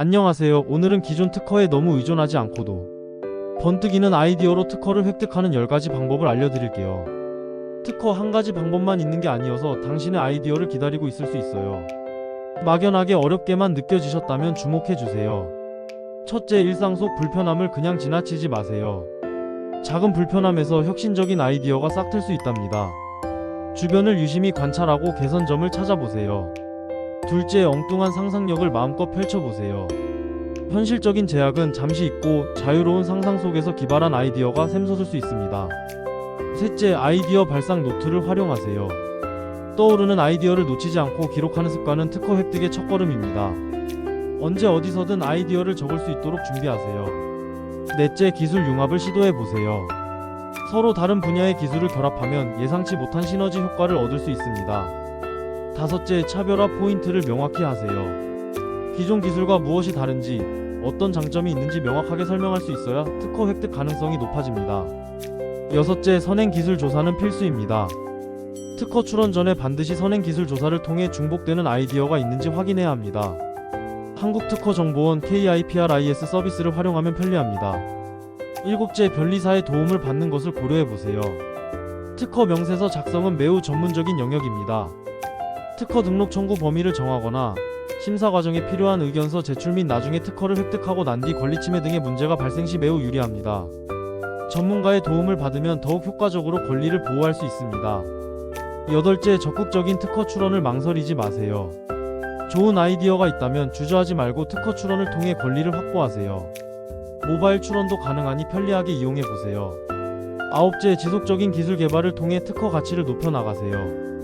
안녕하세요. 오늘은 기존 특허에 너무 의존하지 않고도 번뜩이는 아이디어로 특허를 획득하는 10가지 방법을 알려드릴게요. 특허 한 가지 방법만 있는 게 아니어서 당신의 아이디어를 기다리고 있을 수 있어요. 막연하게 어렵게만 느껴지셨다면 주목해주세요. 첫째, 일상 속 불편함을 그냥 지나치지 마세요. 작은 불편함에서 혁신적인 아이디어가 싹틀 수 있답니다. 주변을 유심히 관찰하고 개선점을 찾아보세요. 둘째, 엉뚱한 상상력을 마음껏 펼쳐보세요. 현실적인 제약은 잠시 잊고 자유로운 상상 속에서 기발한 아이디어가 샘솟을 수 있습니다. 셋째, 아이디어 발상 노트를 활용하세요. 떠오르는 아이디어를 놓치지 않고 기록하는 습관은 특허 획득의 첫걸음입니다. 언제 어디서든 아이디어를 적을 수 있도록 준비하세요. 넷째, 기술 융합을 시도해 보세요. 서로 다른 분야의 기술을 결합하면 예상치 못한 시너지 효과를 얻을 수 있습니다. 다섯째, 차별화 포인트를 명확히 하세요. 기존 기술과 무엇이 다른지, 어떤 장점이 있는지 명확하게 설명할 수 있어야 특허 획득 가능성이 높아집니다. 여섯째, 선행 기술 조사는 필수입니다. 특허 출원 전에 반드시 선행 기술 조사를 통해 중복되는 아이디어가 있는지 확인해야 합니다. 한국특허정보원 KIPRIS 서비스를 활용하면 편리합니다. 일곱째, 변리사의 도움을 받는 것을 고려해 보세요. 특허 명세서 작성은 매우 전문적인 영역입니다. 특허 등록 청구 범위를 정하거나 심사 과정에 필요한 의견서 제출 및 나중에 특허를 획득하고 난 뒤 권리 침해 등의 문제가 발생 시 매우 유리합니다. 전문가의 도움을 받으면 더욱 효과적으로 권리를 보호할 수 있습니다. 여덟째, 적극적인 특허 출원을 망설이지 마세요. 좋은 아이디어가 있다면 주저하지 말고 특허 출원을 통해 권리를 확보하세요. 모바일 출원도 가능하니 편리하게 이용해 보세요. 아홉째, 지속적인 기술 개발을 통해 특허 가치를 높여 나가세요.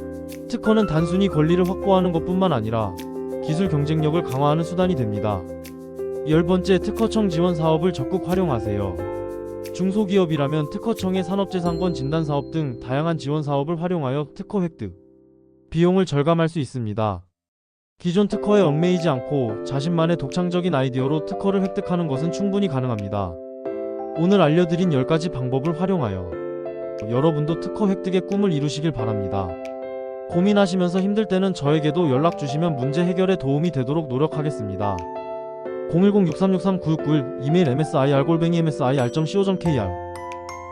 특허는 단순히 권리를 확보하는 것뿐만 아니라 기술 경쟁력을 강화하는 수단이 됩니다. 열 번째, 특허청 지원 사업을 적극 활용하세요. 중소기업이라면 특허청의 산업재산권 진단 사업 등 다양한 지원 사업을 활용하여 특허 획득, 비용을 절감할 수 있습니다. 기존 특허에 얽매이지 않고 자신만의 독창적인 아이디어로 특허를 획득하는 것은 충분히 가능합니다. 오늘 알려드린 10가지 방법을 활용하여 여러분도 특허 획득의 꿈을 이루시길 바랍니다. 고민하시면서 힘들 때는 저에게도 연락 주시면 문제 해결에 도움이 되도록 노력하겠습니다. 010-6363-961 이메일 msir-msir.co.kr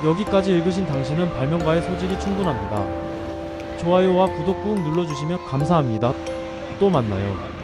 여기까지 읽으신 당신은 발명가의 소질이 충분합니다. 좋아요와 구독 꾹 눌러주시면 감사합니다. 또 만나요.